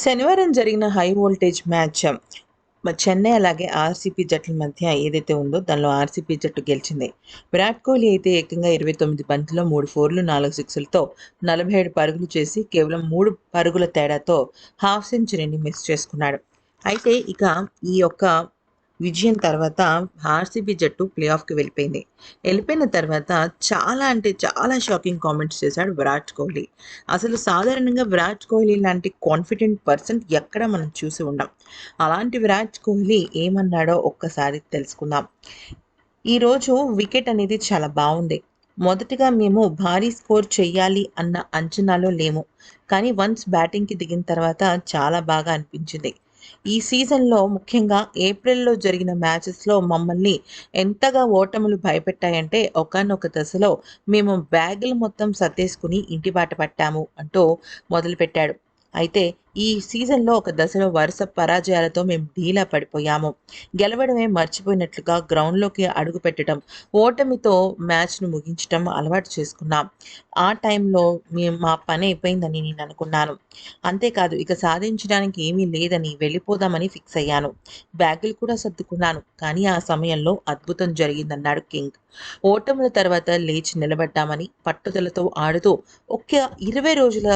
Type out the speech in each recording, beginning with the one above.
శనివారం జరిగిన high voltage match Chennai అలాగే ఆర్సీపీ జట్ల మధ్య ఏదైతే ఉందో దానిలో ఆర్సీపీ జట్టు గెలిచింది. విరాట్ కోహ్లీ అయితే ఏకంగా ఇరవై తొమ్మిది బంతుల్లో మూడు ఫోర్లు నాలుగు సిక్స్లతో నలభై ఏడు పరుగులు చేసి కేవలం మూడు పరుగుల తేడాతో హాఫ్ సెంచరీని మిస్ చేసుకున్నాడు. అయితే ఇక ఈ యొక్క విజయం తర్వాత ఆర్సీబీ జట్టు ప్లే ఆఫ్కి వెళ్ళిపోయింది. వెళ్ళిపోయిన తర్వాత చాలా అంటే చాలా షాకింగ్ కామెంట్స్ చేశాడు విరాట్ కోహ్లీ. అసలు సాధారణంగా విరాట్ కోహ్లీ లాంటి కాన్ఫిడెంట్ పర్సన్ ఎక్కడ మనం చూసి ఉండం? అలాంటి విరాట్ కోహ్లీ ఏమన్నాడో ఒక్కసారి తెలుసుకుందాం. ఈరోజు వికెట్ అనేది చాలా బాగుంది. మొదటగా మేము భారీ స్కోర్ చేయాలి అన్న అంచనాలో లేము. కానీ వన్స్ బ్యాటింగ్కి దిగిన తర్వాత చాలా బాగా అనిపించింది. ఈ సీజన్లో ముఖ్యంగా ఏప్రిల్లో జరిగిన మ్యాచెస్లో మమ్మల్ని ఎంతగా ఓటములు భయపెట్టాయంటే ఒకనొక దశలో మేము బ్యాగులు మొత్తం సర్దేసుకుని ఇంటి బాట పట్టాము అంటూ మొదలుపెట్టాడు. అయితే ఈ సీజన్లో ఒక దశలో వరుస పరాజయాలతో మేము ఢీలా పడిపోయాము. గెలవడమే మర్చిపోయినట్లుగా గ్రౌండ్లోకి అడుగు పెట్టడం ఓటమితో మ్యాచ్ను ముగించడం అలవాటు చేసుకున్నాం. ఆ టైంలో మేము మా పని అయిపోయిందని నేను అనుకున్నాను. అంతేకాదు ఇక సాధించడానికి ఏమీ లేదని వెళ్ళిపోదామని ఫిక్స్ అయ్యాను. బ్యాగులు కూడా సర్దుకున్నాను కానీ ఆ సమయంలో అద్భుతం జరిగిందన్నాడు కింగ్. ఓటముల తర్వాత లేచి నిలబడ్డామని పట్టుదలతో ఆడుతూ ఒక్క ఇరవై రోజుల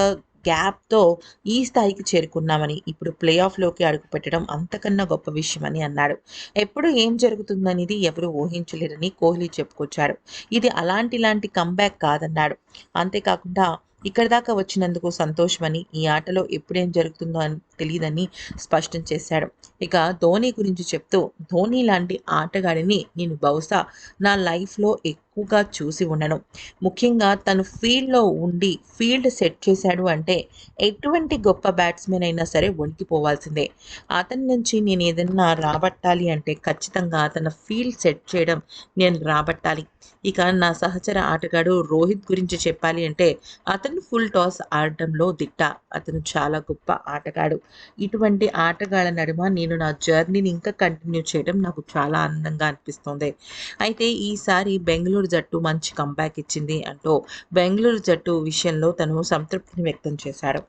గ్యాప్తో ఈ స్థాయికి చేరుకున్నామని ఇప్పుడు ప్లే ఆఫ్లోకి అడుగుపెట్టడం అంతకన్నా గొప్ప విషయమని అన్నాడు. ఎప్పుడు ఏం జరుగుతుందనేది ఎవరు ఊహించలేరని కోహ్లీ చెప్పుకొచ్చాడు. ఇది అలాంటి లాంటి కంబ్యాక్ కాదన్నాడు. అంతేకాకుండా ఇక్కడి దాకా వచ్చినందుకు సంతోషమని ఈ ఆటలో ఎప్పుడేం జరుగుతుందో అని తెలియదని స్పష్టం చేశాడు. ఇక ధోని గురించి చెప్తూ ధోని లాంటి ఆటగాడిని నేను బహుశా నా లైఫ్లో ఎక్కువగా చూసి ఉండను. ముఖ్యంగా తను ఫీల్డ్లో ఉండి ఫీల్డ్ సెట్ చేశాడు అంటే ఎటువంటి గొప్ప బ్యాట్స్మెన్ అయినా సరే వణికిపోవాల్సిందే. అతని నుంచి నేను ఏదైనా రాబట్టాలి అంటే ఖచ్చితంగా తన ఫీల్డ్ సెట్ చేయడం నేను రాబట్టాలి. ఇక నా సహచర ఆటగాడు రోహిత్ గురించి చెప్పాలి అంటే అతను ఫుల్ టాస్ ఆడడంలో దిట్ట. అతను చాలా గొప్ప ఆటగాడు. ఇటువంటి ఆటగాళ్ళ నడుమ నేను నా జర్నీని ఇంకా కంటిన్యూ చేయడం నాకు చాలా ఆనందంగా అనిపిస్తుంది. అయితే ఈసారి బెంగళూరు జట్టు మంచి కంబ్యాక్ ఇచ్చింది. అంటూ బెంగళూరు జట్టు విషయంలో తను సంతృప్తిని వ్యక్తం చేశాడు.